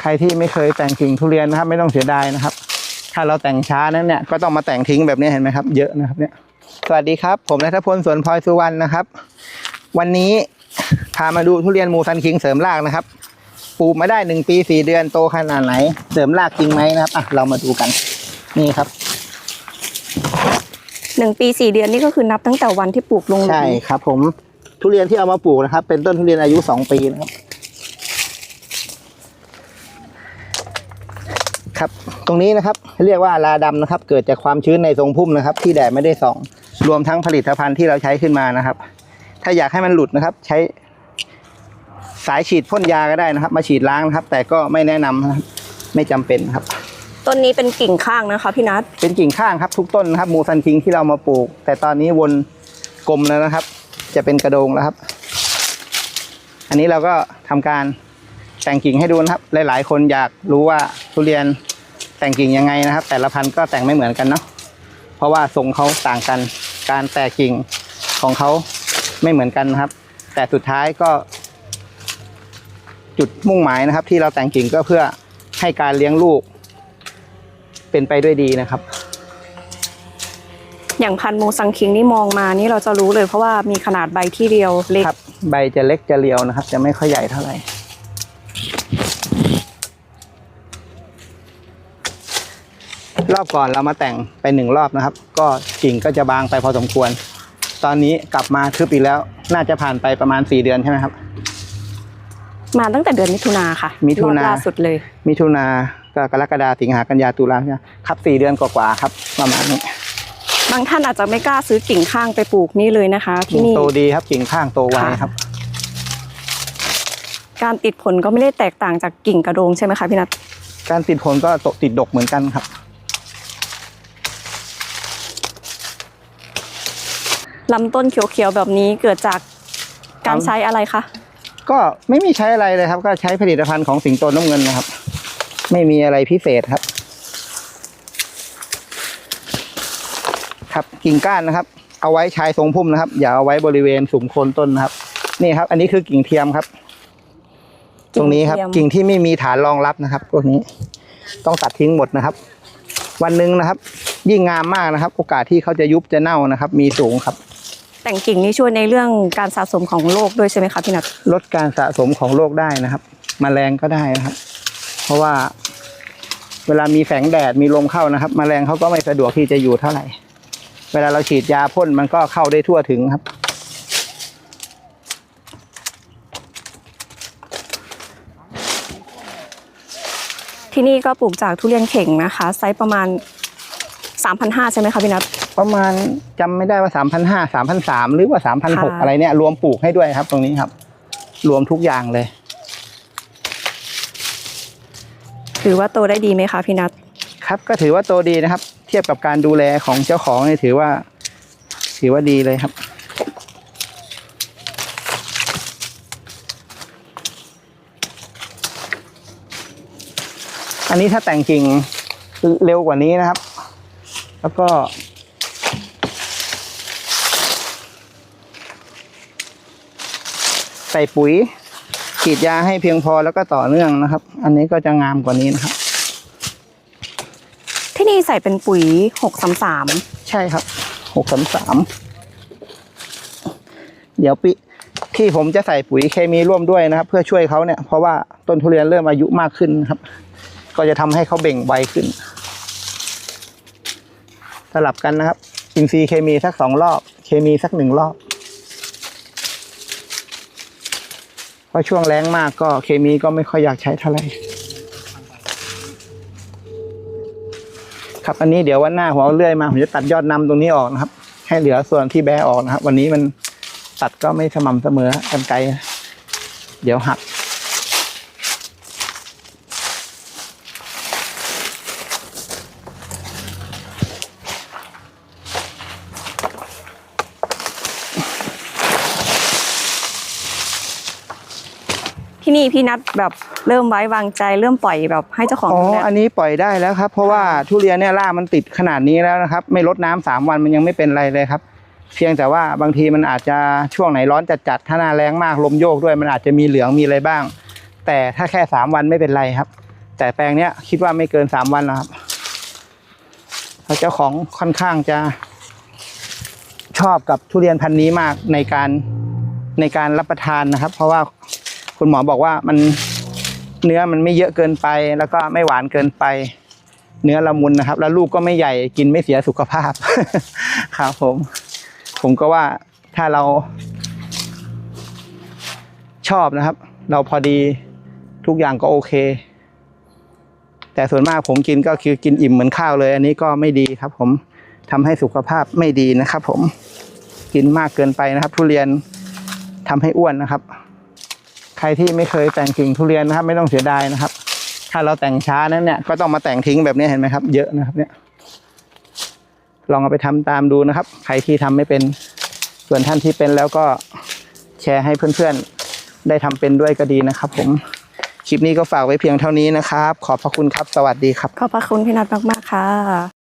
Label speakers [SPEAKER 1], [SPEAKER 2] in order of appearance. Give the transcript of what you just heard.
[SPEAKER 1] ใครที่ไม่เคยแต่งกิ่งทุเรียนนะครับ ไม่ต้องเสียดายนะครับ ถ้าเราแต่งช้านั้นเนี่ยก็ต้องมาแต่งทิ้งแบบนี้เห็นไหมครับ เยอะนะครับเนี่ยสวัสดีครับ ผมนัทพลสวนพลอยสุวรรณนะครับ วันนี้พามาดูทุเรียนมูซันคิงเสริมรากนะครับปลูกมาได้หนึ่งปีสี่เดือนโตขนาดไหน เสริมรากจริงไหมนะครับอะเรามาดูกันนี่ครับ
[SPEAKER 2] หนึ่งปีสี่เดือนนี่ก็คือนับตั้งแต่วันที่ปลูกลงหลุ
[SPEAKER 1] ใช่
[SPEAKER 2] ม
[SPEAKER 1] ครับ ผมทุเรียนที่เอามาปลูกนะครับ เป็นต้นทุเรียนอายุสองปีนะครับ ครับตรงนี้นะครับเรียกว่าลาดำนะครับ เกิดจากความชื้นในทรงพุ่มนะครับ ที่แดดไม่ได้ส่อง รวมทั้งผลิตภัณฑ์ที่เราใช้ขึ้นมานะครับ ถ้าอยากให้มันหลุดนะครับ ใช้ สายฉีดพ่นยาก็ได้นะครับ มาฉีดล้างนะครับ แต่ก็ไม่แนะนำนะครับไม่จำเป็นครับ
[SPEAKER 2] ต้นนี้เป็นกิ่งข้างนะคะพี่นัท
[SPEAKER 1] เป็นกิ่งข้างครับ ทุกต้นนะครับมูซันคิงที่เรามาปลูก แต่ตอนนี้วนกลมแล้วนะครับ จะเป็นกระโดงแล้วครับ อันนี้เราก็ทำการแต่งกิ่งให้ดูนะครับ หลาย ๆ คนอยากรู้ว่าทุเรียน แต่งกิ่งยังไงนะครับ แต่ละพันธุ์ก็แต่งไม่เหมือนกันเนาะเพราะว่าทรงเขาต่างกัน การแตกกิ่งของเขาไม่เหมือนกันนะครับ แต่สุดท้ายก็ จุดมุ่งหมายนะครับ ที่เราแต่งกิ่งก็เพื่อให้การเลี้ยงลูก เป็นไปด้วยดีนะครับ
[SPEAKER 2] อย่างพันธุ์มูซังคิงนี่มองมานี่เราจะรู้เลยเพราะว่ามีขนาดใบที่เดียวเล็ก
[SPEAKER 1] ครับ ใบจะเล็กจะเรียวนะครับ จะไม่ค่อยใหญ่เท่าไหร่ รอบก่อนเรามาแต่งไปหนึ่งรอบนะครับ ก็กิ่งก็จะบางไปพอสมควร ตอนนี้กลับมาทึบอีกแล้ว น่าจะผ่านไปประมาณสี่เดือนใช่ไหมครับ
[SPEAKER 2] มาตั้งแต่เดือนมิถุนาค่ะ
[SPEAKER 1] มิถุนา
[SPEAKER 2] รอบล่าสุดเลย
[SPEAKER 1] มิถุนาก็กรกฎาสิงหากันยาตุลาเนี่ยครับสี่เดือนกว่าๆครับประมาณนี้
[SPEAKER 2] บางท่านอาจจะไม่กล้าซื้อกิ่งข้างไปปลูกนี่เลยนะคะ ที่นี่
[SPEAKER 1] โตดีครับกิ่งข้างโตไว
[SPEAKER 2] ค่ะ
[SPEAKER 1] ครับ
[SPEAKER 2] การติดผลก็ไม่ได้แตกต่างจากกิ่งกระโดงใช่ไหมคะพี่นัท
[SPEAKER 1] การติดผลก็ตกติดดกเหมือนกันครับ
[SPEAKER 2] ลำต้นเขียวๆแบบนี้เกิดจากการ
[SPEAKER 1] ครับ
[SPEAKER 2] ใช้อะไรคะ
[SPEAKER 1] ก็ไม่มีใช้อะไรเลยครับ ก็ใช้ผลิตภัณฑ์ของสิงโตน้ำเงินนะครับ ไม่มีอะไรพิเศษครับ ครับกิ่งก้านนะครับ เอาไว้ชายทรงพุ่มนะครับ อย่าเอาไว้บริเวณสุมโคนต้นนะครับ นี่ครับ อันนี้คือกิ่งเทียมครับ ตรงนี้ครับ
[SPEAKER 2] กิ่งเทียม
[SPEAKER 1] กิ่งที่ไม่มีฐานรองรับนะครับพวกนี้ต้องตัดทิ้งหมดนะครับ วันหนึ่งนะครับ ยิ่งงามมากนะครับ โอกาสที่เขาจะยุบจะเน่านะครับ มีสูงครับ
[SPEAKER 2] แต่งกิ่งนี่ช่วยในเรื่องการสะสมของโรคด้วยใช่ไหมคะพี่นัท
[SPEAKER 1] ลดการสะสมของโรคได้นะครับแมลงก็ได้นะครับ เพราะว่า เวลามีแสงแดดมีลมเข้านะครับแมลงเขาก็ไม่สะดวกที่จะอยู่เท่าไหร่ เวลาเราฉีดยาพ่นมันก็เข้าได้ทั่วถึงครับ
[SPEAKER 2] ที่นี่ก็ปลูกจากทุเรียนเข่งนะคะ ไซส์ประมาณ 3,500 ใช่ไหมคะพี่นัท
[SPEAKER 1] ประมาณจำไม่ได้ว่าสามพันห้าสามพันสามหรือว่าสามพันหก
[SPEAKER 2] ค่ะ
[SPEAKER 1] อะไรเนี่ย รวมปลูกให้ด้วยครับ ตรงนี้ครับ รวมทุกอย่างเลย
[SPEAKER 2] ถือว่าโตได้ดีไหมคะพี่นัท
[SPEAKER 1] ครับก็ถือว่าโตดีนะครับ เทียบกับการดูแลของเจ้าของนี่ถือว่า ถือว่าดีเลยครับ อันนี้ถ้าแต่งกิ่งเร็วกว่านี้นะครับ แล้วก็ ใส่ปุ๋ยฉีดยาให้เพียงพอแล้วก็ต่อเนื่องนะครับ อันนี้ก็จะงามกว่านี้นะครับ
[SPEAKER 2] ที่นี่ใส่เป็นปุ๋ย633
[SPEAKER 1] ใช่ครับหกสามสามเดี๋ยวปีที่ผมจะใส่ปุ๋ยเคมีร่วมด้วยนะครับ เพื่อช่วยเขาเนี่ยเพราะว่าต้นทุเรียนเริ่มอายุมากขึ้นนะครับ ก็จะทำให้เขาเบ่งไวขึ้น สลับกันนะครับ อินทรีย์เคมีสักสองรอบ เคมีสักหนึ่งรอบเพราะช่วงแรงมากก็เคมีก็ไม่ค่อยอยากใช้เท่าไหร่ครับอันนี้เดี๋ยววันหน้าผมเอาเลื่อยมาผมจะตัดยอดนำตรงนี้ออกนะครับ ให้เหลือส่วนที่แบออกนะครับ วันนี้มันตัดก็ไม่สม่ำเสมอกันไกลเดี๋ยวหัก
[SPEAKER 2] ที่นี่พี่นัทแบบเริ่มไว้วางใจเริ่มปล่อยแบบให้เจ้าของ
[SPEAKER 1] อ๋อ
[SPEAKER 2] ดูแล
[SPEAKER 1] อันนี้ปล่อยได้แล้วครับ เพราะว่าทุเรียนเนี่ยรากมันติดขนาดนี้แล้วนะครับ ไม่ลดน้ำสามวันมันยังไม่เป็นไรเลยครับ เพียงแต่ว่าบางทีมันอาจจะช่วงไหนร้อนจัดๆถ้าหน้าแรงมากลมโยกด้วยมันอาจจะมีเหลืองมีอะไรบ้าง แต่ถ้าแค่สามวันไม่เป็นไรครับ แต่แปลงเนี้ยคิดว่าไม่เกินสามวันแล้วครับเพราะเจ้าของค่อนข้างจะ ชอบกับทุเรียนพันธุ์นี้มากในการในการรับประทานนะครับ เพราะว่า คุณหมอบอกว่ามันเนื้อมันไม่เยอะเกินไป แล้วก็ไม่หวานเกินไป เนื้อละมุนนะครับ แล้วลูกก็ไม่ใหญ่กินไม่เสียสุขภาพครับผม ผมก็ว่าถ้าเรา ชอบนะครับ เราพอดีทุกอย่างก็โอเค แต่ส่วนมากผมกินก็คือกินอิ่มเหมือนข้าวเลย อันนี้ก็ไม่ดีครับ ผมทำให้สุขภาพไม่ดีนะครับ ผมกินมากเกินไปนะครับ ทุเรียนทำให้อ้วนนะครับ ใครที่ไม่เคยแต่งกิ่งทุเรียนนะครับ ไม่ต้องเสียดายนะครับ ถ้าเราแต่งช้านั้นเนี่ยก็ต้องมาแต่งทิ้งแบบนี้เห็นไหมครับ เยอะนะครับเนี่ย ลองเอาไปทำตามดูนะครับ ใครที่ทำไม่เป็นส่วนท่านที่เป็นแล้วก็แชร์ให้เพื่อนๆได้ทำเป็นด้วยก็ดีนะครับ ผมคลิปนี้ก็ฝากไว้เพียงเท่านี้นะครับ ขอบพระคุณครับ สวัสดีครับ
[SPEAKER 2] ขอบพระคุณพี่นัทมาก ๆ ค่ะ